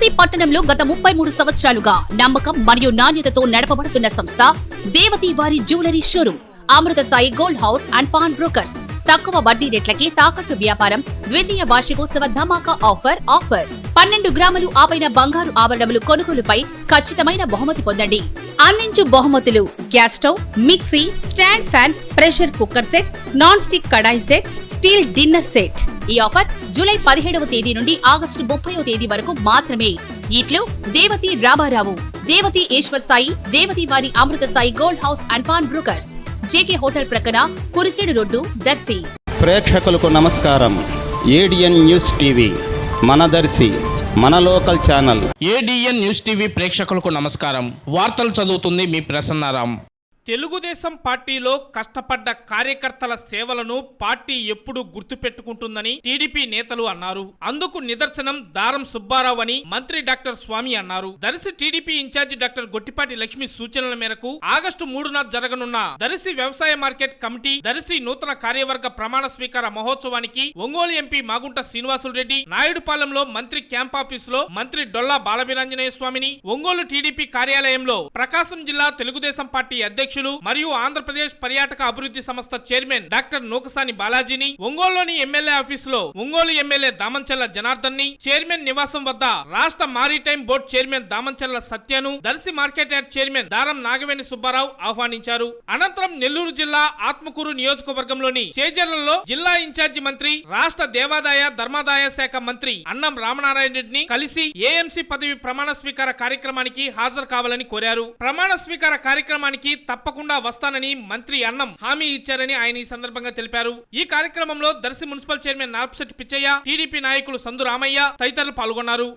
కాశీ పట్టణంలో గత ముప్పై మూడు సంవత్సరాలుగా నమ్మకం మరియు నాణ్యతతో నడపబడుతున్న సంస్థ దేవతి వారి jewellery showroom Amrutha Sai gold house and pawn brokers. తక్కువ వడ్డీ రేట్లకి తాకట్టు వ్యాపారం ద్వితీయ వార్షికోత్సవ ధమాకా ఆఫర్ ఆఫర్. పన్నెండు గ్రాములు ఆపైన బంగారు ఆభరణములు కొనుగోలుపై ఖచ్చితమైన బహుమతి పొందండి. అందించు బహుమతులు gas stove mixie stand fan pressure cooker set non stick కడాయి సెట్ స్టీల్ డిన్నర్ సెట్. ఈ ఆఫర్ జూలై పదిహేడవ తేదీ నుండి ఆగస్టు ముప్పైవ తేదీ వరకు మాత్రమే. ఇట్లు దేవతి రామారావు దేవతి ఈశ్వర్ సాయి దేవతి వారి Amrutha Sai gold house and pawn brokers. JK hotel ప్రక్కన కురిచేడు రోడ్డు దర్శి. ప్రేక్షకులకు నమస్కారం. ఏడిఎన్ న్యూస్ టీవీ మన దర్శి మన local channel. ADN news TV ప్రేక్షకులకు నమస్కారం. వార్తలు చదువుతుంది మీ ప్రసన్నారాం. తెలుగుదేశం పార్టీలో కష్టపడ్డ కార్యకర్తల సేవలను పార్టీ ఎప్పుడు గుర్తుపెట్టుకుంటుందని టీడీపీ నేతలు అన్నారు. అందుకు నిదర్శనం దారం సుబ్బారావు అని మంత్రి డాక్టర్ స్వామి అన్నారు. Darsi TDP incharge doctor Gottipati Lakshmi సూచనల మేరకు ఆగస్టు మూడున జరగనున్న దర్శి వ్యవసాయ మార్కెట్ కమిటీ దర్శి నూతన కార్యవర్గ ప్రమాణ స్వీకార మహోత్సవానికి ఒంగోలు ఎంపీ మాగుంట శ్రీనివాసులు రెడ్డి నాయుడుపాలెంలో మంత్రి క్యాంప్ ఆఫీస్లో మంత్రి డొల్లా బాలవీరాంజనేయ స్వామిని ఒంగోలు టీడీపీ కార్యాలయంలో ప్రకాశం జిల్లా తెలుగుదేశం పార్టీ అధ్యక్షుడు అధ్యక్షులు మరియు ఆంధ్రప్రదేశ్ పర్యాటక అభివృద్ధి సంస్థ చైర్మన్ డాక్టర్ నూకసాని బాలాజీని ఒంగోలులోని ఎమ్మెల్యే ఆఫీస్లో ఒంగోలు ఎమ్మెల్యే దామంచెల్ల జనార్దన్ని చైర్మన్ నివాసం వద్ద రాష్ట్ర maritime board chairman దామంచెల్ల సత్యను Darsi market yard chairman Daram Nagaveni Subbarao ఆహ్వానించారు. అనంతరం నెల్లూరు జిల్లా ఆత్మకూరు నియోజకవర్గంలోని చేజర్లలో జిల్లా ఇన్ఛార్జి మంత్రి రాష్ట్ర దేవాదాయ ధర్మాదాయ శాఖ మంత్రి అన్నం రామనారాయణ రెడ్డిని కలిసి ఏఎంసీ పదవి ప్రమాణ స్వీకార కార్యక్రమానికి హాజరు కావాలని కోరారు. ప్రమాణ స్వీకార కార్యక్రమానికి తప్పకుండా వస్తానని మంత్రి అన్నం హామీ ఇచ్చారని ఆయన ఈ సందర్భంగా తెలిపారు. ఈ కార్యక్రమంలో Darsi municipal chairman Narapasetti Pichaiah TDP నాయకులు సందు రామయ్య తదితరులు పాల్గొన్నారు.